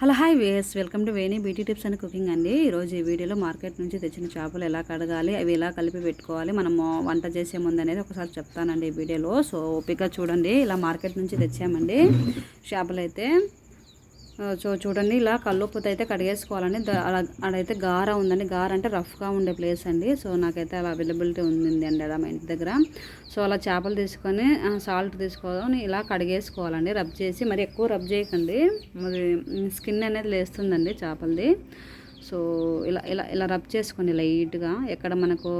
Hello hi guys welcome to Veni beauty tips and cooking అండి. ఈరోజు ఈ వీడియోలో మార్కెట్ నుంచి తెచ్చిన చేపలు ఎలా కడగాలి అవి ఎలా కలిపి పెట్టుకోవాలి మనము వంట చేసే ముందు అనేది ఒకసారి చెప్తానండి ఈ వీడియోలో. సో ఓపిక చూడండి. ఇలా మార్కెట్ నుంచి తెచ్చామండి. చేపలు అయితే చూ సో చూడండి ఇలా కల్లుప్పుతో అయితే కడిగేసుకోవాలండి. అలా అడైతే గార ఉందండి. గార అంటే రఫ్గా ఉండే ప్లేస్ అండి. సో నాకైతే అలా అవైలబిలిటీ ఉంది అండి అలా మా ఇంటి దగ్గర. సో అలా చేపలు తీసుకొని సాల్ట్ తీసుకొని ఇలా కడిగేసుకోవాలండి. రబ్ చేసి మరి ఎక్కువ రబ్ చేయకండి. మరి స్కిన్ అనేది లేస్తుందండి చేపలది. సో ఇలా ఇలా ఇలా రబ్ చేసుకోండి లైట్గా. ఎక్కడ మనకు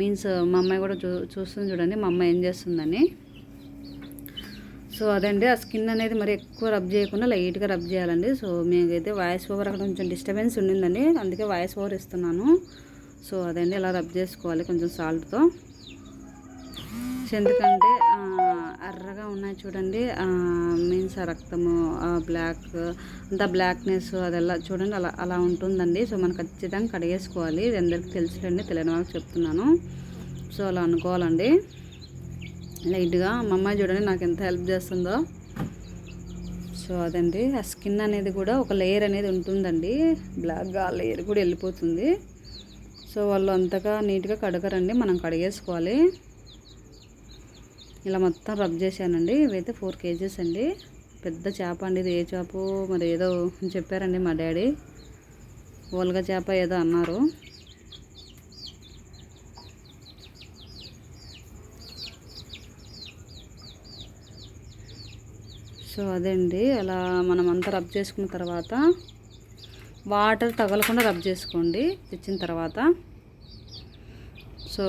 మీన్స్ మా అమ్మాయి కూడా చూ చూస్తుంది చూడండి. మా అమ్మాయి ఏం చేస్తుందని సో అదండి ఆ స్కిన్ అనేది మరి ఎక్కువ రబ్ చేయకుండా లైట్గా రబ్ చేయాలండి. సో మీకైతే వాయిస్ ఓవర్ అక్కడ కొంచెం డిస్టర్బెన్స్ ఉండిందండి. అందుకే వాయిస్ ఓవర్ ఇస్తున్నాను. సో అదండి ఇలా రబ్ చేసుకోవాలి కొంచెం సాల్ట్తో. సో ఎందుకంటే ఎర్రగా ఉన్నాయి చూడండి. మీన్స్ ఆ రక్తము బ్లాక్ అంతా బ్లాక్నెస్ అదెలా చూడండి అలా అలా ఉంటుందండి. సో మనం ఖచ్చితంగా కడిగేసుకోవాలి. ఇది అందరికీ తెలుసులేండి తెలియని వాళ్ళకి చెప్తున్నాను. సో అలా అనుకోవాలండి. లైట్గా మా అమ్మాయి చూడండి నాకు ఎంత హెల్ప్ చేస్తుందో. సో అదండి. ఆ స్కిన్ అనేది కూడా ఒక లేయర్ అనేది ఉంటుందండి. బ్లాక్గా ఆ లేయర్ కూడా వెళ్ళిపోతుంది. సో వాళ్ళు అంతగా నీట్గా కడగరండి. మనం కడిగేసుకోవాలి. ఇలా మొత్తం రబ్ చేశానండి. ఇవైతే ఫోర్ కేజీస్ అండి. పెద్ద చేప అండి ఇది. ఏ చేప మరి ఏదో చెప్పారండి మా డాడీ. ఓల్గా చేప ఏదో అన్నారు. సో అదండి. అలా మనం అంతా రబ్ చేసుకున్న తర్వాత వాటర్ తగలకుండా రబ్ చేసుకోండి తెచ్చిన తర్వాత. సో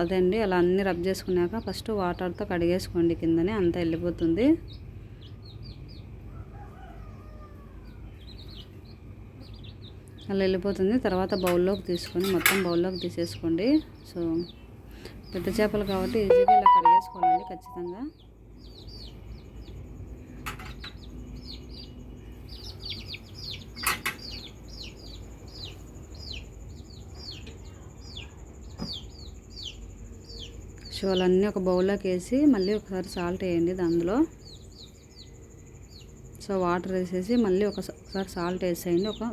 అదండి. అలా అన్నీ రబ్ చేసుకున్నాక ఫస్ట్ వాటర్తో కడిగేసుకోండి కిందనే అంతా వెళ్ళిపోతుంది. అలా వెళ్ళిపోతుంది. తర్వాత బౌల్లోకి తీసుకొని మొత్తం బౌల్లోకి తీసేసుకోండి. సో పెద్ద చేపలు కాబట్టి ఈజీగా ఇలా కడిగేసుకోవాలండి ఖచ్చితంగా. సో వాళ్ళన్నీ ఒక బౌల్లోకి వేసి మళ్ళీ ఒకసారి సాల్ట్ వేయండి అందులో సో వాటర్ వేసేసి మళ్ళీ ఒకసారి సాల్ట్ వేసేయండి. ఒక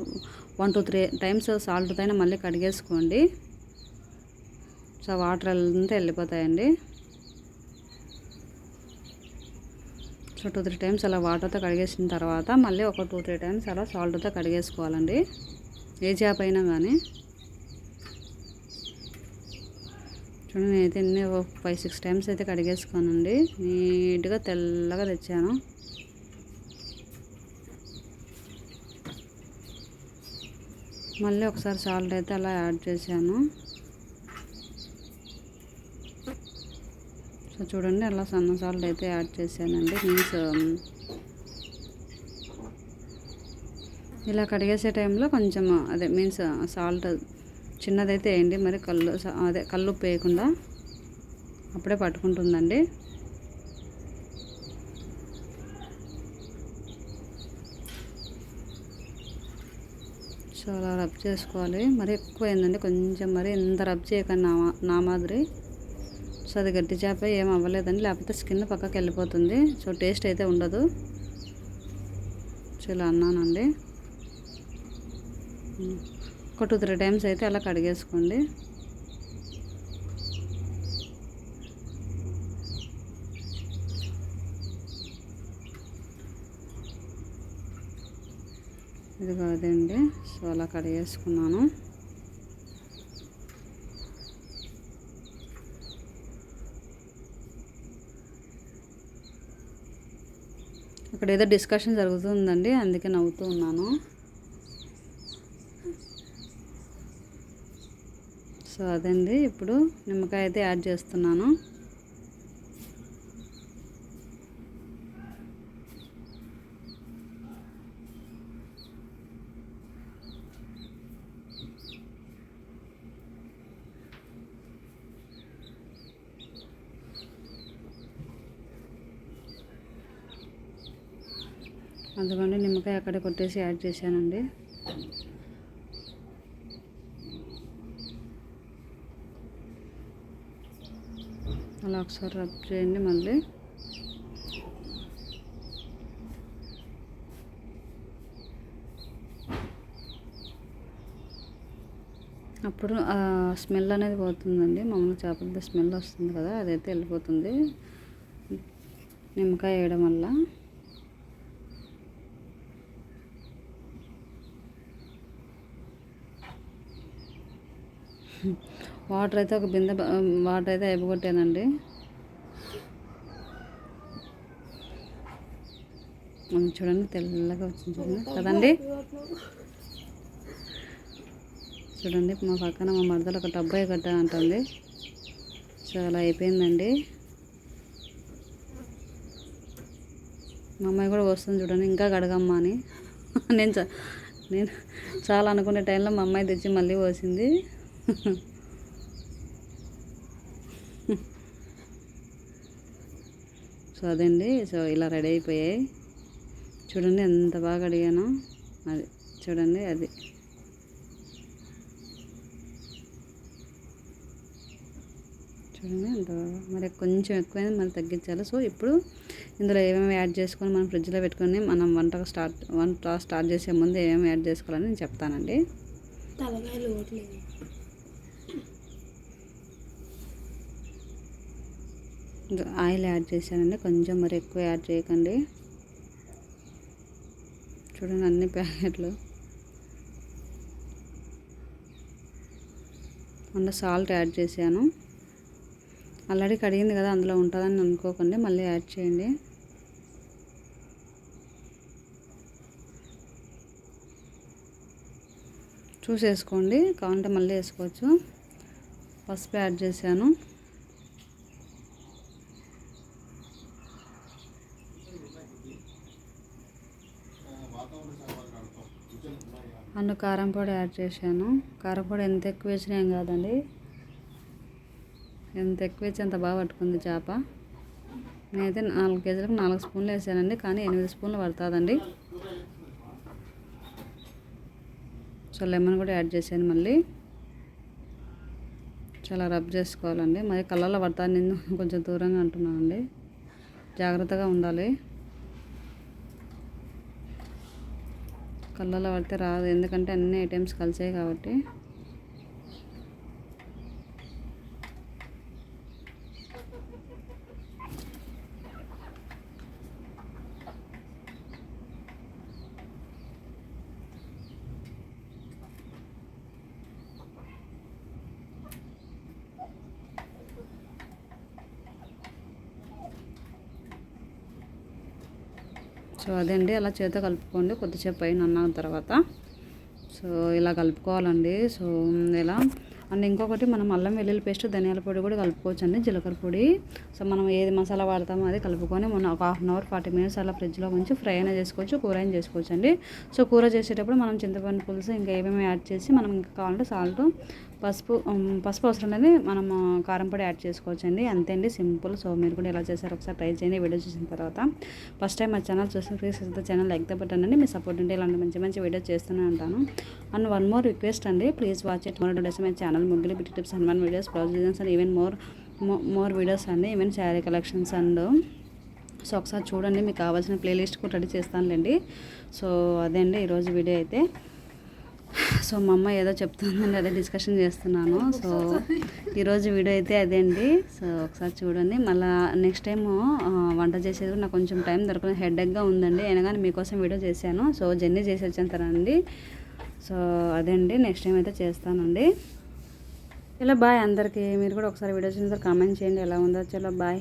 one two three times salt పైన మళ్ళీ కడిగేసుకోండి. సో వాటర్ అంతా వెళ్ళిపోతాయండి. సో టూ త్రీ టైమ్స్ అలా వాటర్తో కడిగేసిన తర్వాత మళ్ళీ ఒక టూ త్రీ టైమ్స్ అలా సాల్ట్తో కడిగేసుకోవాలండి. ఏ చేప అయినా కానీ చూడండి నేనైతే ఎన్ని ఫైవ్ సిక్స్ టైమ్స్ అయితే కడిగేసుకోనండి నీట్గా తెల్లగా తెచ్చాను. మళ్ళీ ఒకసారి సాల్ట్ అయితే అలా యాడ్ చేశాను. సో చూడండి అలా సన్న సాల్ట్ అయితే యాడ్ చేశానండి. మీన్స్ um, ఇలా కడిగేసే టైంలో కొంచెం అదే మీన్స్ సాల్ట్ uh, చిన్నదైతే వేయండి మరి కళ్ళు అదే కళ్ళు ఉప్పు వేయకుండా అప్పుడే పట్టుకుంటుందండి. సో అలా రబ్ చేసుకోవాలి. మరి ఎక్కువ అయిందండి కొంచెం మరి ఎంత రబ్ చేయకండి నా నా మాదిరి. సో అది గట్టి చేప ఏం అవ్వలేదండి. లేకపోతే స్కిన్ పక్కకి వెళ్ళిపోతుంది. సో టేస్ట్ అయితే ఉండదు. సో ఇలా అన్నానండి. ఒక టూ త్రీ టైమ్స్ అయితే అలా కడిగేసుకోండి. ఇది కాదండి సో అలా కడిగేసుకున్నాను. అక్కడ ఏదో డిస్కషన్ జరుగుతుందండి అందుకే నవ్వుతూ ఉన్నాను. సో అదండి. ఇప్పుడు నిమ్మకాయ అయితే యాడ్ చేస్తున్నాను. అందుకని నిమ్మకాయ అక్కడే కొట్టేసి యాడ్ చేశానండి. అలా ఒకసారి రబ్ చేయండి మళ్ళీ. అప్పుడు ఆ స్మెల్ అనేది పోతుందండి. మామూలు చేపలది స్మెల్ వస్తుంది కదా అదైతే వెళ్ళిపోతుంది. నిమ్మకాయ వేయడం వల్ల. వాటర్ అయితే ఒక బిందె వాటర్ అయితే అయిపోగొట్టానండి. చూడండి తెల్లగా వచ్చింది చూడండి. కదండి? చూడండి మా పక్కన మా మరదలు ఒక డబ్బాయి కట్ట అంటుంది. సో అలా అయిపోయిందండి. మా అమ్మాయి కూడా వస్తుంది చూడండి ఇంకా కడగమ్మా అని. నేను నేను చాలా అనుకునే టైంలో మా అమ్మాయి తెచ్చి మళ్ళీ పోసింది. సో అదండి సో ఇలా రెడీ అయిపోయాయి. చూడండి ఎంత బాగా అడిగాను అది చూడండి అది. చూడండి ఎంత మరి కొంచెం ఎక్కువైంది మరి తగ్గించాలి. సో ఇప్పుడు ఇందులో ఏమేమి యాడ్ చేసుకొని మనం ఫ్రిడ్జ్లో పెట్టుకొని మనం వంట స్టార్ట్ వంట స్టార్ట్ చేసే ముందు ఏమేమి యాడ్ చేసుకోవాలని నేను చెప్తానండి. ఇంకా ఆయిల్ యాడ్ చేశానండి. కొంచెం మరి ఎక్కువ యాడ్ చేయకండి. చూడండి అన్ని ప్యాకెట్లు. అందులో సాల్ట్ యాడ్ చేశాను. ఆల్రెడీ కడిగింది కదా అందులో ఉంటుందని అనుకోకండి. మళ్ళీ యాడ్ చేయండి. చూసేసుకోండి. కావాలంటే మళ్ళీ వేసుకోవచ్చు. పసుపు యాడ్ చేశాను. అందులో కారం పొడి యాడ్ చేశాను. కారం పొడి ఎంత ఎక్కువ వేసినా ఏం కాదండి. ఎంత ఎక్కువ వేసి అంత బాగా పట్టుకుంది చేప. నేనైతే నాలుగు కేజీలకు నాలుగు స్పూన్లు వేసానండి కానీ ఎనిమిది స్పూన్లు పడుతుందండి. సో లెమన్ కూడా యాడ్ చేశాను మళ్ళీ. చాలా రబ్ చేసుకోవాలండి. మరి కళ్ళల్లో పడతాను నేను కొంచెం దూరంగా అంటున్నానండి. జాగ్రత్తగా ఉండాలి. కళ్ళల్లో పడితే రాదు. ఎందుకంటే అన్ని ఐటమ్స్ కలిసాయి కాబట్టి. సో అదే అండి అలా చేత కలుపుకోండి. కొద్దిసేపు పైన అన్న తర్వాత. సో ఇలా కలుపుకోవాలండి. సో ఇలా అండ్ ఇంకొకటి మనం అల్లం వెల్లుల్లి పేస్ట్ ధనియాల పొడి కూడా కలుపుకోవచ్చు అండి జీలకర్ర పొడి. సో మనం ఏది మసాలా వాడతామో అది కలుపుకొని మనం ఒక half an hour forty minutes అలా ఫ్రిడ్జ్లో ఉంచి ఫ్రై అయినా చేసుకోవచ్చు కూర అయినా చేసుకోవచ్చు అండి సో కూర చేసేటప్పుడు మనం చింతపండు పులుసు ఇంకా ఏమేమి యాడ్ చేసి మనం ఇంకా కావాలంటే సాల్ట్ పసుపు పసుపు అవసరం అనేది మనం కారం పొడి యాడ్ చేసుకోవచ్చు అండి అంతే అండి సింపుల్. సో మీరు కూడా ఎలా చేశారు ఒకసారి ట్రై చేయండి వీడియో చూసిన తర్వాత. ఫస్ట్ టైం మా ఛానల్ చూసిన please channel like the button అండి. మీ సపోర్ట్ ఉంటే ఇలాంటి మంచి మంచి వీడియోస్ చేస్తూనే ఉంటాను. అండ్ వన్ మోర్ రిక్వెస్ట్ అండి please watch it. More days my channel ముగ్గులు bit tips and one videos blouse designs and even more more videos అండి even sari collections and so ఒకసారి చూడండి మీకు కావాల్సిన ప్లేలిస్ట్ కూడా రెడీ చేస్తానులేండి. సో అదే అండి ఈరోజు వీడియో అయితే. సో మా అమ్మ ఏదో చెప్తుందని అదే డిస్కషన్ చేస్తున్నాను. సో ఈరోజు వీడియో అయితే అదే అండి. సో ఒకసారి చూడండి. మళ్ళీ నెక్స్ట్ టైం వంట చేసేది కూడా నాకు కొంచెం టైం దొరకలేదు హెడ్ఎక్గా ఉందండి. అయినా కానీ మీకోసం వీడియో చేశాను. సో జర్నీ చేసి వచ్చేంతరండి సో అదే అండి. నెక్స్ట్ టైం అయితే చేస్తానండి. చాలా బాయ్ అందరికీ మీరు కూడా ఒకసారి వీడియో చూసిన కామెంట్ చేయండి. ఎలా ఉందో చలో బాయ్